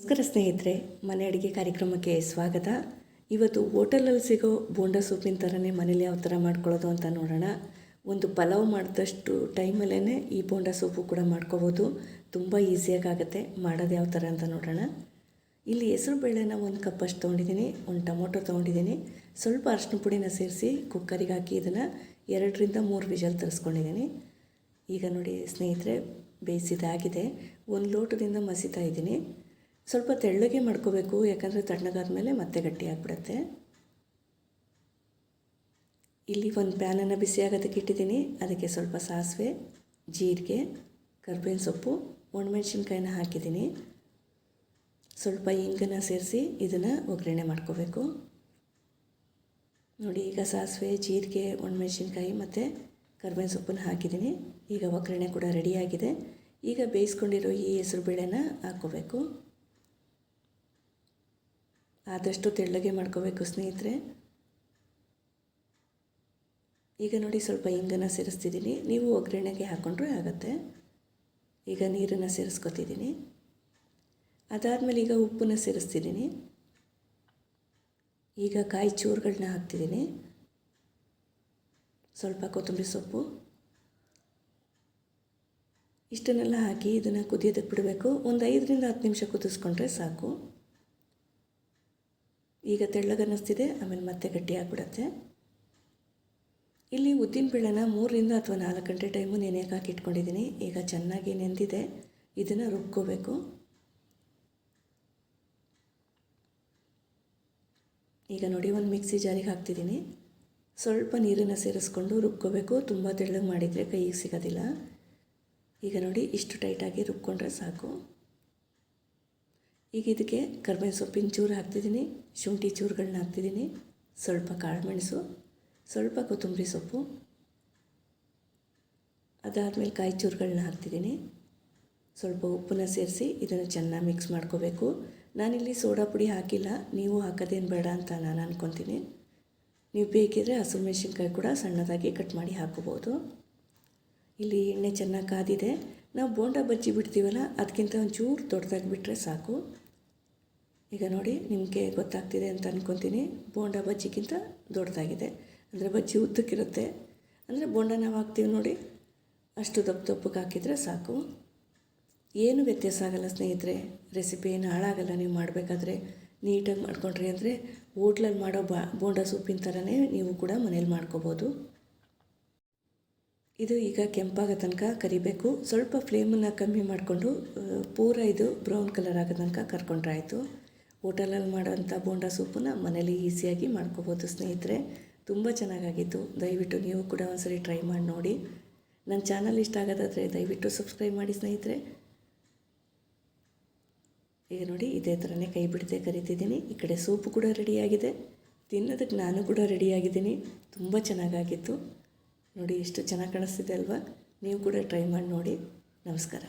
ನಮಸ್ಕಾರ ಸ್ನೇಹಿತರೆ, ಮನೆ ಅಡುಗೆ ಕಾರ್ಯಕ್ರಮಕ್ಕೆ ಸ್ವಾಗತ. ಇವತ್ತು ಹೋಟೆಲಲ್ಲಿ ಸಿಗೋ ಬೋಂಡಾ ಸೂಪಿನ ಥರನೇ ಮನೇಲಿ ಯಾವ ಥರ ಮಾಡ್ಕೊಳ್ಳೋದು ಅಂತ ನೋಡೋಣ. ಒಂದು ಪಲಾವ್ ಮಾಡಿದಷ್ಟು ಟೈಮಲ್ಲೇ ಈ ಬೋಂಡಾ ಸೂಪು ಕೂಡ ಮಾಡ್ಕೋಬೋದು. ತುಂಬ ಆಗುತ್ತೆ, ಮಾಡೋದು ಯಾವ ಥರ ಅಂತ ನೋಡೋಣ. ಇಲ್ಲಿ ಹೆಸರು ಬೇಳೆನ ಒಂದು ಕಪ್ಪಷ್ಟು ತೊಗೊಂಡಿದ್ದೀನಿ, ಒಂದು ಟೊಮೊಟೊ ತೊಗೊಂಡಿದ್ದೀನಿ. ಸ್ವಲ್ಪ ಅರಿಶಿನ ಪುಡಿನ ಸೇರಿಸಿ ಕುಕ್ಕರಿಗೆ ಹಾಕಿ ಇದನ್ನು ಎರಡರಿಂದ ಮೂರು ವಿಷಲ್ ತರಿಸ್ಕೊಂಡಿದ್ದೀನಿ. ಈಗ ನೋಡಿ ಸ್ನೇಹಿತರೆ, ಬೇಯಿಸಿದಾಗಿದೆ. ಒಂದು ಲೋಟದಿಂದ ಮಸಿತಾ ಇದ್ದೀನಿ. ಸ್ವಲ್ಪ ತೆಳ್ಳಗೆ ಮಾಡ್ಕೋಬೇಕು, ಯಾಕಂದರೆ ತಣ್ಣಗಾದ್ಮೇಲೆ ಮತ್ತೆ ಗಟ್ಟಿ ಆಗಿಬಿಡುತ್ತೆ ಇಲ್ಲಿ ಒಂದು ಪ್ಯಾನನ್ನು ಬಿಸಿ ಆಗೋದಕ್ಕೆ ಇಟ್ಟಿದ್ದೀನಿ. ಅದಕ್ಕೆ ಸ್ವಲ್ಪ ಸಾಸಿವೆ, ಜೀರಿಗೆ, ಕರ್ಬೇವಿನ ಸೊಪ್ಪು, ಒಣಮೆಣ್ಸಿನ್ಕಾಯಿನ ಹಾಕಿದ್ದೀನಿ. ಸ್ವಲ್ಪ ಇಂಗನ್ನು ಸೇರಿಸಿ ಇದನ್ನು ಒಗ್ಗರಣೆ ಮಾಡ್ಕೋಬೇಕು. ನೋಡಿ, ಈಗ ಸಾಸಿವೆ, ಜೀರಿಗೆ, ಒಣಮೆಣ್ಸಿನ್ಕಾಯಿ ಮತ್ತು ಕರ್ಬೇವಿನ ಸೊಪ್ಪನ್ನು ಹಾಕಿದ್ದೀನಿ. ಈಗ ಒಗ್ಗರಣೆ ಕೂಡ ರೆಡಿಯಾಗಿದೆ ಈಗ ಬೇಯಿಸ್ಕೊಂಡಿರೋ ಈ ಹೆಸರು ಬೇಳೆನ ಹಾಕ್ಕೋಬೇಕು. ಆದಷ್ಟು ತೆಳ್ಳಗೆ ಮಾಡ್ಕೋಬೇಕು ಸ್ನೇಹಿತರೆ. ಈಗ ನೋಡಿ ಸ್ವಲ್ಪ ಇಂಗನ್ನು ಸೇರಿಸ್ತಿದ್ದೀನಿ. ನೀವು ಒಗ್ಗರಣೆಗೆ ಹಾಕ್ಕೊಂಡ್ರೆ ಆಗುತ್ತೆ. ಈಗ ನೀರನ್ನು ಸೇರಿಸ್ಕೊತಿದ್ದೀನಿ. ಅದಾದಮೇಲೆ ಈಗ ಉಪ್ಪನ್ನು ಸೇರಿಸ್ತಿದ್ದೀನಿ. ಈಗ ಕಾಯಿ ಚೂರುಗಳನ್ನ ಹಾಕ್ತಿದ್ದೀನಿ. ಸ್ವಲ್ಪ ಕೊತ್ತಂಬರಿ ಸೊಪ್ಪು. ಇಷ್ಟನ್ನೆಲ್ಲ ಹಾಕಿ ಇದನ್ನು ಕುದಿಯೋದಕ್ಕೆ ಬಿಡಬೇಕು. ಒಂದು ಐದರಿಂದ ಹತ್ತು ನಿಮಿಷ ಕುದಿಸ್ಕೊಂಡ್ರೆ ಸಾಕು. ಈಗ ತೆಳ್ಳಗನ್ನಿಸ್ತಿದೆ ಆಮೇಲೆ ಮತ್ತೆ ಗಟ್ಟಿ ಆಗಿಬಿಡತ್ತೆ ಇಲ್ಲಿ ಉದ್ದಿನಬೇಳೆನ ಮೂರರಿಂದ ಅಥವಾ ನಾಲ್ಕು ಗಂಟೆ ಟೈಮು ನೆನೆಯಕ್ಕೆ ಹಾಕಿ ಇಟ್ಕೊಂಡಿದ್ದೀನಿ ಈಗ ಚೆನ್ನಾಗಿ ನೆಂದಿದೆ. ಇದನ್ನು ರುಬ್ಕೋಬೇಕು. ಈಗ ನೋಡಿ, ಒಂದು ಮಿಕ್ಸಿ ಜಾರಿಗೆ ಹಾಕ್ತಿದ್ದೀನಿ ಸ್ವಲ್ಪ ನೀರನ್ನು ಸೇರಿಸ್ಕೊಂಡು ರುಬ್ಕೋಬೇಕು. ತುಂಬ ತೆಳ್ಳಗೆ ಮಾಡಿದರೆ ಕೈಗೆ ಸಿಗೋದಿಲ್ಲ. ಈಗ ನೋಡಿ, ಇಷ್ಟು ಟೈಟಾಗಿ ರುಬ್ಕೊಂಡ್ರೆ ಸಾಕು. ಈಗ ಇದಕ್ಕೆ ಕರ್ಬೇವಿನ ಸೊಪ್ಪಿನ ಚೂರು ಹಾಕ್ತಿದ್ದೀನಿ, ಶುಂಠಿ ಚೂರುಗಳನ್ನ ಹಾಕ್ತಿದ್ದೀನಿ. ಸ್ವಲ್ಪ ಕಾಳುಮೆಣಸು, ಸ್ವಲ್ಪ ಕೊತ್ತಂಬರಿ ಸೊಪ್ಪು, ಅದಾದಮೇಲೆ ಕಾಯಿ ಚೂರುಗಳನ್ನ ಹಾಕ್ತಿದ್ದೀನಿ. ಸ್ವಲ್ಪ ಉಪ್ಪನ್ನ ಸೇರಿಸಿ ಇದನ್ನು ಚೆನ್ನಾಗಿ ಮಿಕ್ಸ್ ಮಾಡ್ಕೋಬೇಕು. ನಾನಿಲ್ಲಿ ಸೋಡಾ ಪುಡಿ ಹಾಕಿಲ್ಲ, ನೀವು ಹಾಕೋದೇನು ಬೇಡ ಅಂತ ನಾನು ಅಂದ್ಕೊತೀನಿ ನೀವು ಬೇಕಿದ್ರೆ ಹಸಿರು ಮೆಣಸಿನ್ಕಾಯಿ ಕೂಡ ಸಣ್ಣದಾಗಿ ಕಟ್ ಮಾಡಿ ಹಾಕೋಬೋದು ಇಲ್ಲಿ ಎಣ್ಣೆ ಚೆನ್ನಾಗಿ ಕಾದಿದೆ. ನಾವು ಬೋಂಡ ಬಜ್ಜಿ ಬಿಡ್ತೀವಲ್ಲ ಅದಕ್ಕಿಂತ ಒಂಚೂರು ದೊಡ್ಡದಾಗಿ ಬಿಟ್ಟರೆ ಸಾಕು. ಈಗ ನೋಡಿ ನಿಮಗೆ ಗೊತ್ತಾಗ್ತಿದೆ ಅಂತ ಅಂದ್ಕೊತೀನಿ ಬೋಂಡ ಬಜ್ಜಿಗಿಂತ ದೊಡ್ಡದಾಗಿದೆ. ಅಂದರೆ ಬಜ್ಜಿ ಉದ್ದಕ್ಕಿರುತ್ತೆ. ಅಂದರೆ ಬೋಂಡ ನಾವು ಹಾಕ್ತೀವಿ ನೋಡಿ. ಅಷ್ಟು ದಪ್ಪ ದಪ್ಪಕ್ಕೆ ಹಾಕಿದರೆ ಸಾಕು. ಏನು ವ್ಯತ್ಯಾಸ ಆಗಲ್ಲ ಸ್ನೇಹಿತರೆ. ರೆಸಿಪಿ ಏನು ಹಾಳಾಗಲ್ಲ ನೀವು ಮಾಡಬೇಕಾದ್ರೆ. ನೀಟಾಗಿ ಮಾಡ್ಕೊಂಡ್ರಿ ಅಂದರೆ ಹೋಟ್ಲಲ್ಲಿ ಮಾಡೋ ಬಾ, ಬೋಂಡ ಸೂಪಿನ ಥರನೇ ನೀವು ಕೂಡ ಮನೇಲಿ ಮಾಡ್ಕೋಬೋದು. ಇದು ಈಗ ಕೆಂಪಾಗೋ ತನಕ ಕರಿಬೇಕು. ಸ್ವಲ್ಪ ಫ್ಲೇಮನ್ನು ಕಮ್ಮಿ ಮಾಡಿಕೊಂಡು ಪೂರ ಇದು ಬ್ರೌನ್ ಕಲರ್ ಆಗೋ ತನಕ ಕರ್ಕೊಂಡ್ರೆ ಆಯಿತು. ಹೋಟೆಲಲ್ಲಿ ಮಾಡೋಂಥ ಬೋಂಡ ಸೂಪನ್ನ ಮನೇಲಿ ಈಸಿಯಾಗಿ ಮಾಡ್ಕೋಬೋದು ಸ್ನೇಹಿತರೆ. ತುಂಬ ಚೆನ್ನಾಗಾಗಿತ್ತು. ದಯವಿಟ್ಟು ನೀವು ಕೂಡ ಒಂದ್ಸರಿ ಟ್ರೈ ಮಾಡಿ ನೋಡಿ. ನನ್ನ ಚಾನಲ್ ಇಷ್ಟ ಆಗೋದಾದರೆ ದಯವಿಟ್ಟು ಸಬ್ಸ್ಕ್ರೈಬ್ ಮಾಡಿ ಸ್ನೇಹಿತರೆ. ಈಗ ನೋಡಿ, ಇದೇ ಥರನೇ ಕೈ ಬಿಡದೆ ಕರಿತಿದ್ದೀನಿ. ಈ ಕಡೆ ಸೂಪ್ ಕೂಡ ರೆಡಿಯಾಗಿದೆ. ತಿನ್ನೋದಕ್ಕೆ ನಾನು ಕೂಡ ರೆಡಿಯಾಗಿದ್ದೀನಿ. ತುಂಬ ಚೆನ್ನಾಗಾಗಿತ್ತು. ನೋಡಿ, ಎಷ್ಟು ಚೆನ್ನಾಗಿ ಕಾಣಿಸ್ತಿದೆ ಅಲ್ವಾ? ನೀವು ಕೂಡ ಟ್ರೈ ಮಾಡಿ ನೋಡಿ. ನಮಸ್ಕಾರ.